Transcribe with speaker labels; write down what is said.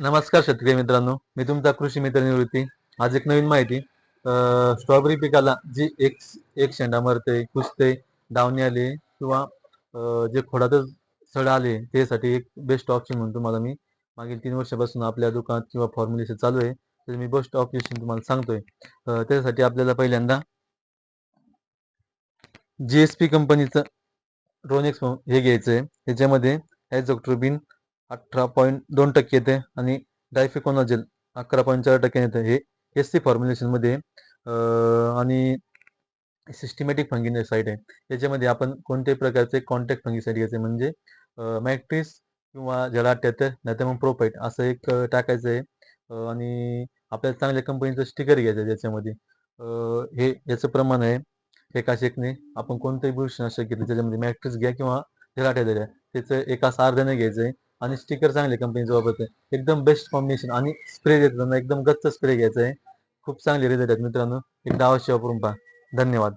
Speaker 1: नमस्कार शेतकरी मित्रांनो मी तुमचा कृषी मित्र निवृत्ती. आज एक नवीन माहिती. स्ट्रॉबेरी पिकाला जी एक एक शेंडा मरते कुसते डावणी आले किंवा जे खोडातच सड आले त्यासाठी एक बेस्ट ऑप्शन म्हणून तुम्हाला मी मागील तीन वर्षापासून आपल्या दुकानात किंवा फॉर्म्युलेशन चालू आहे. तर मी बेस्ट ऑप्शन तुम्हाला सांगतोय. त्यासाठी आपल्याला पहिल्यांदा जी एस पी कंपनीचं रोनेक्स हे घ्यायचं आहे त्याच्यामध्ये ॲझोक्ट्रोबिन अठरा पॉईंट दोन टक्के येते आणि डायफिकोनाजेल अकरा पॉईंट चार टक्के येते. हे एस सी फॉर्म्युलेशनमध्ये आणि सिस्टमॅटिक फंगिसाईड आहे. याच्यामध्ये आपण कोणत्याही प्रकारचे कॉन्टॅक्ट फंगिसाईड घ्यायचे म्हणजे मॅट्रिस किंवा ज्याला नाही तर मग प्रोपाईट असं एक टाकायचं आहे. आणि आपल्याला चांगल्या कंपनीचं स्टिकर घ्यायचं आहे त्याच्यामध्ये. हे याचं प्रमाण आहे. एका शेकने आपण कोणतंही बुरशीनाशक घेतलं त्याच्यामध्ये मॅट्रिक्स घ्या किंवा जलाट्या द्या. त्याचं एका अर्ध्याने घ्यायचं आहे. आणि स्टिकर चांगले कंपनीचं वापरते एकदम बेस्ट कॉम्बिनेशन आणि स्प्रे देताना एकदम गच्च स्प्रे घ्यायचा आहे. खूप चांगले रिझल्ट आहेत मित्रांनो. एकदा अवश्य वापरून पहा. धन्यवाद.